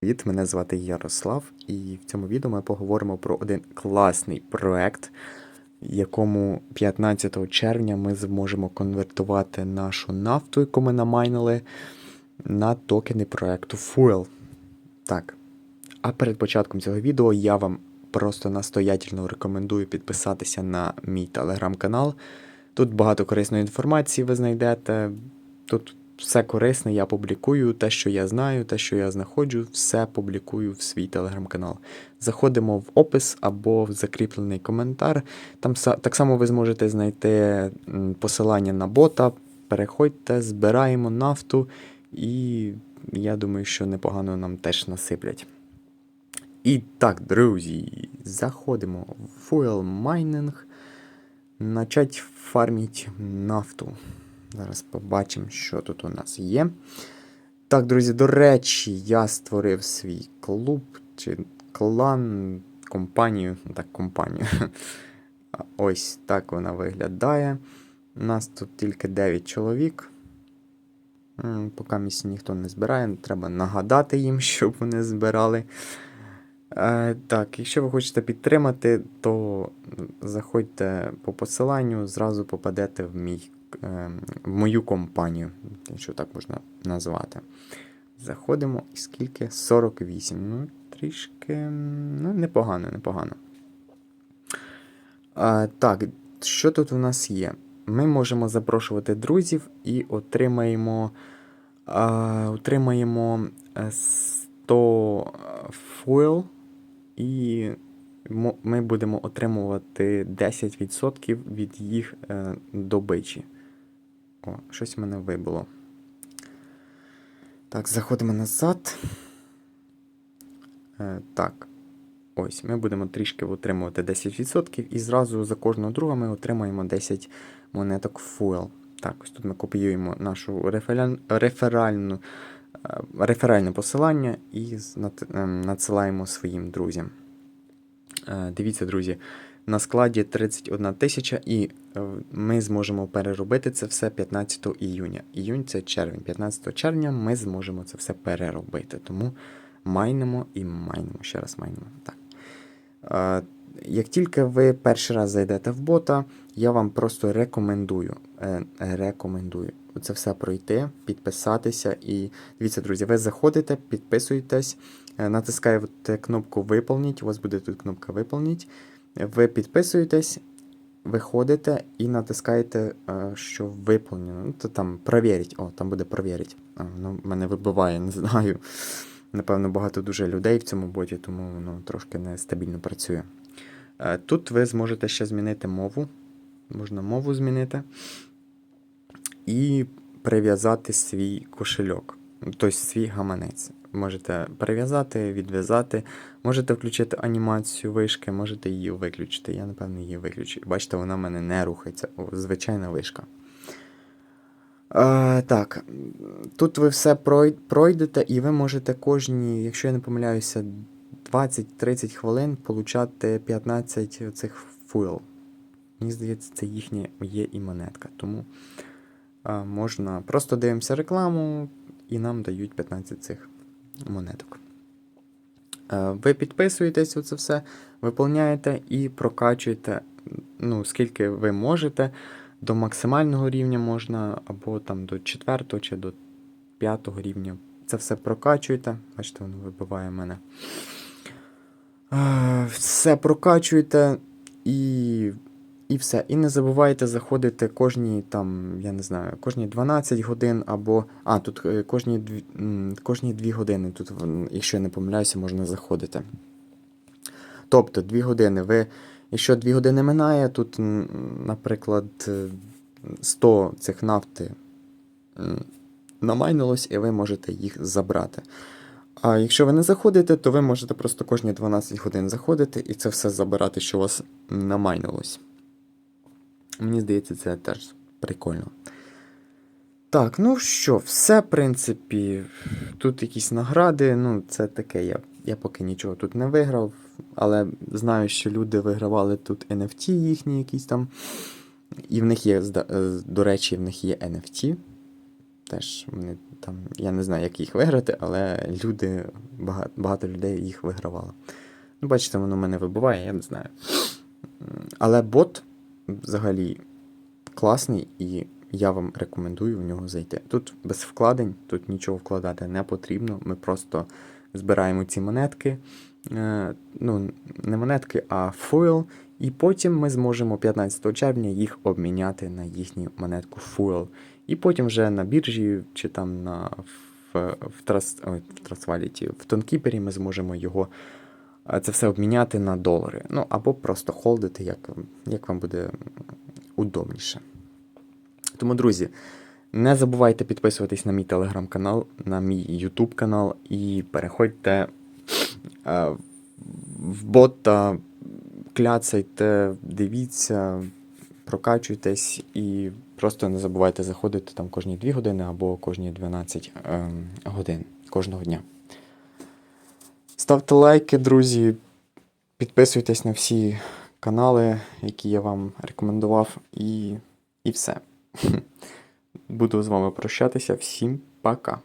Привіт, мене звати Ярослав, і в цьому відео ми поговоримо про один класний проект, якому 15 червня ми зможемо конвертувати нашу нафту, яку ми намайнили, на токени проекту Fuel. Так. А перед початком цього відео я вам просто настоятельно рекомендую підписатися на мій телеграм-канал. Тут багато корисної інформації ви знайдете. Тут все корисне, я публікую те, що я знаю, те, що я знаходжу, все публікую в свій телеграм-канал. Заходимо в опис або в закріплений коментар. Там так само ви зможете знайти посилання на бота. Переходьте, збираємо нафту, і я думаю, що непогано нам теж насиплять. І так, друзі, заходимо в Fuel Mining. Начать фарміть нафту. Зараз побачимо, що тут у нас є. Так, друзі, до речі, я створив свій клуб чи клан, компанію. ну Так, компанію. Ось так вона виглядає. У нас тут тільки 9 чоловік. Поки місці ніхто не збирає, треба нагадати їм, щоб вони збирали. Е, так, якщо ви хочете підтримати, то заходьте по посиланню, зразу попадете в мій, в мою компанію, якщо так можна назвати. Заходимо, і скільки? 48. Ну, трішки. Ну, непогано, непогано. Е, так, що тут у нас є? Ми можемо запрошувати друзів і отримаємо, е, отримаємо е, 100 фуел і ми будемо отримувати 10% від їх е, добичі. О, щось в мене вибило. Так, заходимо назад. Е, так. Ось, ми будемо трішки отримувати 10% і зразу за кожного друга ми отримаємо 10 монеток Fuel. Так, ось тут ми копіюємо нашу рефераль- реферальну, е, реферальне посилання і ем, надсилаємо своїм друзям. Е, Дивіться, друзі, на складі 31 тисяча, і е, ми зможемо переробити це все 15 іюня. Іюнь це червень. 15 червня ми зможемо це все переробити. Тому майнимо і майнимо. Ще раз майнимо. Так. Е, Як тільки ви перший раз зайдете в бота, я вам просто рекомендую, е, рекомендую це все пройти, підписатися. І дивіться, друзі, ви заходите, підписуєтесь, натискаєте кнопку Виповніть, у вас буде тут кнопка Виповніть. Ви підписуєтесь, виходите і натискаєте, е, що виповнено. Ну, то там провірить. О, там буде провірить. А, ну, мене вибиває, не знаю. Напевно, багато дуже людей в цьому боті, тому воно трошки нестабільно працює. Е, Тут ви зможете ще змінити мову. Можна мову змінити. І прив'язати свій кошельок, тобто свій гаманець. Можете прив'язати, відв'язати, можете включити анімацію вишки, можете її виключити. Я, напевно, її виключу. Бачите, вона в мене не рухається. О, звичайна вишка. Е, так, тут ви все пройдете, і ви можете кожні, якщо я не помиляюся, 20-30 хвилин получати 15 цих фуел. Мені здається, це їхня є і монетка. Тому а, можна просто дивимося рекламу, і нам дають 15 цих монеток. Е, Ви підписуєтесь у це все, виповняєте і прокачуєте, ну, скільки ви можете. До максимального рівня можна, або там до 4 чи до 5 рівня. Це все прокачуєте. Бачите, воно вибиває мене. Е, Все прокачуєте і, і все. І не забувайте заходити кожні там, я не знаю, кожні 12 годин або. А, тут е, кожні 2, кожні 2 години, тут, якщо я не помиляюся, можна заходити. Тобто 2 години. Ви, якщо 2 години минає, тут, наприклад, е, 100 цих нафти намайнилось, і ви можете їх забрати. А якщо ви не заходите, то ви можете просто кожні 12 годин заходити і це все забирати, що у вас намайнилось. Мені здається, це теж прикольно. Так, ну що, все, в принципі, тут якісь награди, ну, це таке, я, я поки нічого тут не виграв, але знаю, що люди вигравали тут NFT їхні якісь там. І в них є, е, до речі, в них є NFT. Теж вони Там, я не знаю, як їх виграти, але люди, багато, багато людей їх вигравало. Ну, бачите, воно мене вибуває, я не знаю. Але бот взагалі класний і я вам рекомендую в нього зайти. Тут без вкладень, тут нічого вкладати не потрібно. Ми просто збираємо ці монетки. Е, Ну, не монетки, а фойл. І потім ми зможемо 15 червня їх обміняти на їхню монетку фойл. І потім вже на біржі чи там на в, в, трас, ой, в Трасваліті, в Тонкіпері ми зможемо його це все обміняти на долари. Ну або просто холдити, як, як вам буде удобніше. Тому, друзі, не забувайте підписуватись на мій телеграм-канал, на мій Ютуб канал і переходьте е, в бота, кляцайте, дивіться, прокачуйтесь і просто не забувайте заходити там кожні 2 години або кожні 12 е, годин кожного дня. Ставте лайки, друзі, підписуйтесь на всі канали, які я вам рекомендував, і, і все. Буду з вами прощатися. Всім пока.